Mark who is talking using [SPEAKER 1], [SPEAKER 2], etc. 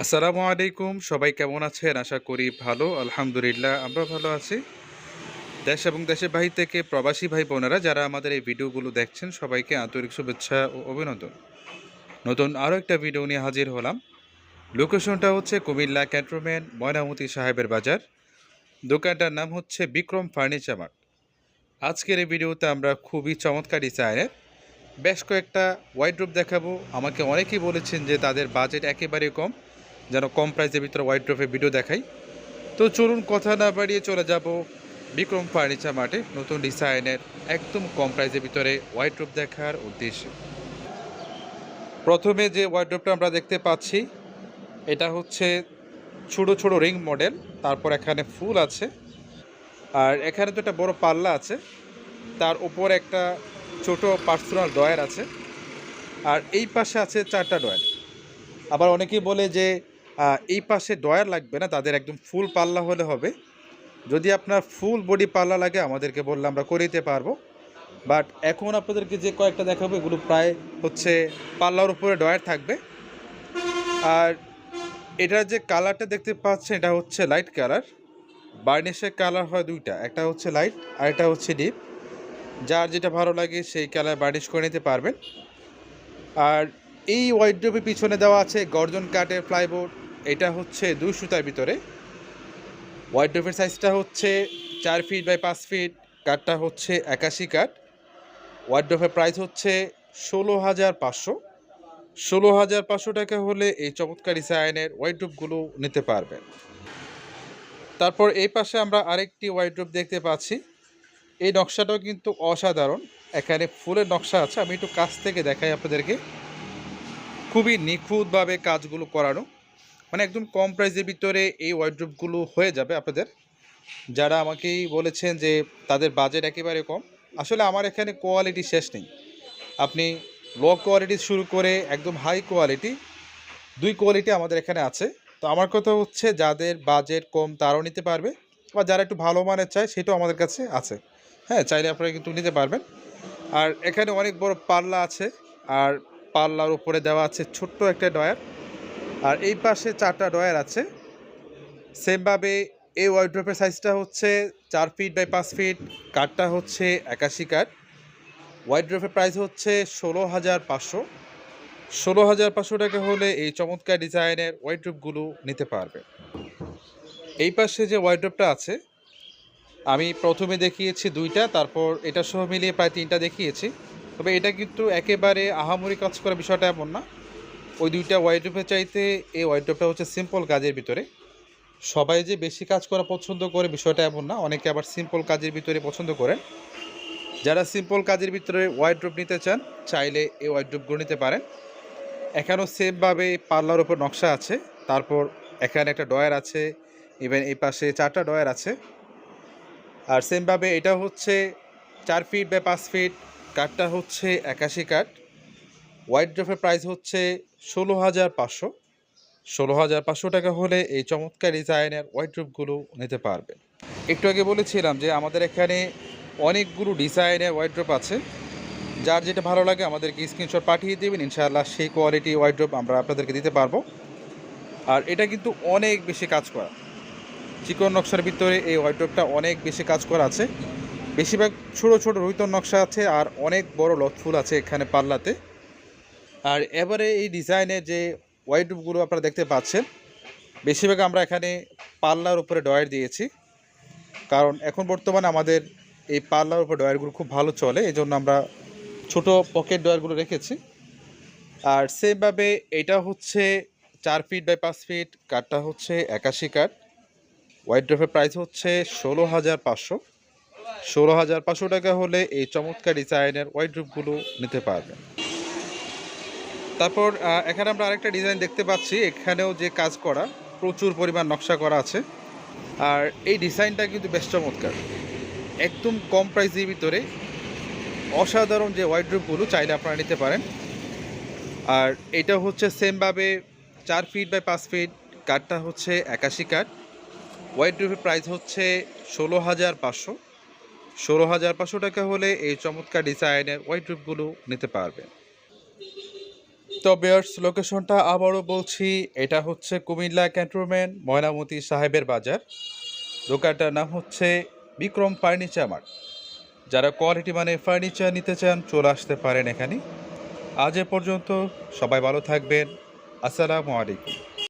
[SPEAKER 1] আসসালামু আলাইকুম, সবাই কেমন আছেন? আশা করি ভালো, আলহামদুলিল্লাহ, আমরা ভালো আছি। দেশ এবং দেশের বাহির থেকে প্রবাসী ভাই বোনেরা যারা আমাদের এই ভিডিওগুলো দেখছেন, সবাইকে আন্তরিক শুভেচ্ছা ও অভিনন্দন। নতুন আরও একটা ভিডিও নিয়ে হাজির হলাম। লোকেশনটা হচ্ছে কুমিল্লা ক্যান্টনমেন্ট, ময়নামতি সাহেবের বাজার। দোকানটার নাম হচ্ছে বিক্রম ফার্নিচার মার্ট। আজকের এই ভিডিওতে আমরা খুবই চমৎকার ডিজাইনের বেশ কয়েকটা ওয়াইড্রোপ দেখাবো। আমাকে অনেকেই বলেছেন যে তাদের বাজেট একেবারে কম। যেন কম প্রাইসের ভিতরে ওয়াইড্রোপের ভিডিও দেখাই। তো চলুন কথা না বাড়িয়ে চলে যাব বিক্রম ফার্নিচার মার্টে নতুন ডিজাইনের একদম কম প্রাইসের ভিতরে ওয়াইড্রোপ দেখার উদ্দেশ্যে। প্রথমে যে ওয়াইড্রোপটা আমরা দেখতে পাচ্ছি, এটা হচ্ছে ছোটো ছোটো রিং মডেল তারপর এখানে ফুল আছে। আর এখানে তো একটা বড় পাল্লা আছে, তার উপর একটা ছোট পার্সোনাল ডয়ার আছে। আর এই পাশে আছে চারটা ডয়ার আবার অনেকেই বলে যে এই পাশে ডয়ার লাগবে না, তাদের একদম ফুল পাল্লা হলে হবে। যদি আপনার ফুল বডি পাল্লা লাগে, আমাদেরকে বললে আমরা করে দিতে পারব। বাট এখন আপনাদেরকে যে কয়েকটা দেখাবো, এগুলো প্রায় হচ্ছে পাল্লার উপরে ডয়ার থাকবে। আর এটার যে কালারটা দেখতে পাচ্ছেন, এটা হচ্ছে লাইট কালার। বার্নিশের কালার হয় দুইটা, একটা হচ্ছে লাইট আর একটা হচ্ছে ডিপ। যার যেটা ভালো লাগে, সেই কালার বার্নিশ করে নিতে পারবেন। আর এই ওয়াইড্রোপের পিছনে দেওয়া আছে গর্জন কাঠের ফ্লাইবোর্ড এটা হচ্ছে দুই সুতার ভিতরে। ওয়াইড্রোপের সাইজটা হচ্ছে চার ফিট বাই পাঁচ ফিট কাঠটা হচ্ছে একাশি কাঠ ওয়াইড্রোপের প্রাইস হচ্ছে ষোলো হাজার পাঁচশো। ষোলো হাজার পাঁচশো টাকা হলে এই চমৎকার ডিজাইনের ওয়াইড্রোপগুলো নিতে পারবেন। তারপর এই পাশে আমরা আরেকটি ওয়াইড্রোপ দেখতে পাচ্ছি। এই নকশাটাও কিন্তু অসাধারণ। এখানে ফুলের নকশা আছে, আমি একটু কাছ থেকে দেখাই আপনাদেরকে। খুবই নিখুঁতভাবে কাজগুলো করানো। মানে একদম কম প্রাইসের ভিতরে এই ওয়ার্ড্রোপগুলো হয়ে যাবে আপনাদের। যারা আমাকেই বলেছেন যে তাদের বাজেট একেবারে কম, আসলে আমার এখানে কোয়ালিটি শেষ নেই। আপনি লো কোয়ালিটি শুরু করে একদম হাই কোয়ালিটি দুই কোয়ালিটি আমাদের এখানে আছে। তো আমার কথা হচ্ছে যাদের বাজেট কম তারাও নিতে পারবে, বা যারা একটু ভালো মানের চায় সেটাও আমাদের কাছে আছে। হ্যাঁ চাইলে আপনারা কিন্তু নিতে পারবেন। আর এখানে অনেক বড় পাল্লা আছে, আর পাল্লার উপরে দেওয়া আছে ছোট্ট একটা ডয়ার আর এই পাশে চারটা ডয়ার আছে। সেমভাবে এই ওয়ার্ড্রপের সাইজটা হচ্ছে চার ফিট বাই পাঁচ ফিট কাঠটা হচ্ছে একাশি কাঠ ওয়ার্ড্রপের প্রাইস হচ্ছে ষোলো হাজার পাঁচশো। ষোলো হাজার পাঁচশো টাকা হলে এই চমৎকার ডিজাইনের ওয়ার্ড্রপগুলো নিতে পারবে। এই পাশে যে ওয়ার্ড্রপটা আছে, আমি প্রথমে দেখিয়েছি দুইটা, তারপর এটা সহ মিলিয়ে প্রায় তিনটা দেখিয়েছি। তবে এটা কিন্তু একেবারে আহামরি কাজ করার বিষয়টা এমন না। ওই দুইটা ওয়াইড্রোপের চাইতে এই ওয়াইড্রোপটা হচ্ছে সিম্পল কাজের ভিতরে। সবাই যে বেশি কাজ করা পছন্দ করে বিষয়টা এমন না, অনেকে আবার সিম্পল কাজের ভিতরে পছন্দ করেন। যারা সিম্পল কাজের ভিতরে ওয়াইড্রোপ নিতে চান, চাইলে এই ওয়াইড্রোপগুলো নিতে পারেন। এখানেও সেমভাবে পার্লার ওপর নকশা আছে, তারপর এখানে একটা ডয়ার আছে ইভেন এই পাশে চারটা ডয়ার আছে। আর সেমভাবে এটা হচ্ছে চার ফিট বা পাঁচ ফিট কাঠটা হচ্ছে একাশি কাঠ হোয়াইট ড্রফের প্রাইস হচ্ছে ষোলো হাজার পাঁচশো। ষোলো হাজার পাঁচশো টাকা হলে এই চমৎকার ডিজাইনের হোয়াইট ড্রপগুলো নিতে পারবেন। একটু আগে বলেছিলাম যে আমাদের এখানে অনেকগুলো ডিজাইনের হোয়াইট ড্রপ আছে। যার যেটা ভালো লাগে আমাদেরকে স্ক্রিনশট পাঠিয়ে দেবেন। ইনশাআল্লাহ সেই কোয়ালিটি হোয়াইট ড্রপ আমরা আপনাদেরকে দিতে পারব। আর এটা কিন্তু অনেক বেশি কাজ করা। চিকন নকশার ভিতরে এই ওয়াইড্রপটা অনেক বেশি কাজ করা আছে। বেশিরভাগ ছোটো ছোটো রুইতন নকশা আছে আর অনেক বড় লথফুল আছে এখানে পাল্লাতে। আর এবারে এই ডিজাইনের যে ওয়াইড্রপগুলো আপনারা দেখতে পাচ্ছেন, বেশিরভাগ আমরা এখানে পাল্লার উপরে ডয়ার দিয়েছি। কারণ এখন বর্তমানে আমাদের এই পাল্লার উপরে ডয়ারগুলো খুব ভালো চলে এই জন্য আমরা ছোট পকেট ডয়ারগুলো রেখেছি। আর সেমভাবে এটা হচ্ছে চার ফিট বাই পাঁচ ফিট কাঠটা হচ্ছে একাশি কাঠ হোয়াইট ড্রপের প্রাইস হচ্ছে ষোলো হাজার পাঁচশো। ষোলো হাজার পাঁচশো টাকা হলে এই চমৎকার ডিজাইনের হোয়াইট ড্রপগুলো নিতে পারবেন। তারপর এখানে আমরা আরেকটা ডিজাইন দেখতে পাচ্ছি। এখানেও যে কাজ করা, প্রচুর পরিমাণ নকশা করা আছে। আর এই ডিজাইনটা কিন্তু বেশ চমৎকার। একদম কম প্রাইসের ভিতরে অসাধারণ যে হোয়াইট ড্রপগুলো চাইলে আপনারা নিতে পারেন। আর এটা হচ্ছে সেমভাবে চার ফিট বাই পাঁচ ফিট কাঠটা হচ্ছে একাশি কাঠ হোয়াইট রুফের প্রাইস হচ্ছে ষোলো হাজার পাঁচশো। ষোলো হাজার পাঁচশো টাকা হলে এই চমৎকার ডিজাইনের হোয়াইট রুফগুলো নিতে পারবেন। তো বেয়ার্স, লোকেশনটা আবারও বলছি, এটা হচ্ছে কুমিল্লা ক্যান্টনমেন্ট, ময়নামতি সাহেবের বাজার। দোকানটার নাম হচ্ছে বিক্রম ফার্নিচার মার্ট। যারা কোয়ালিটি মানে ফার্নিচার নিতে চান, চলে আসতে পারেন এখানে। আজ এ পর্যন্ত সবাই ভালো থাকবেন। আসসালামু আলাইকুম।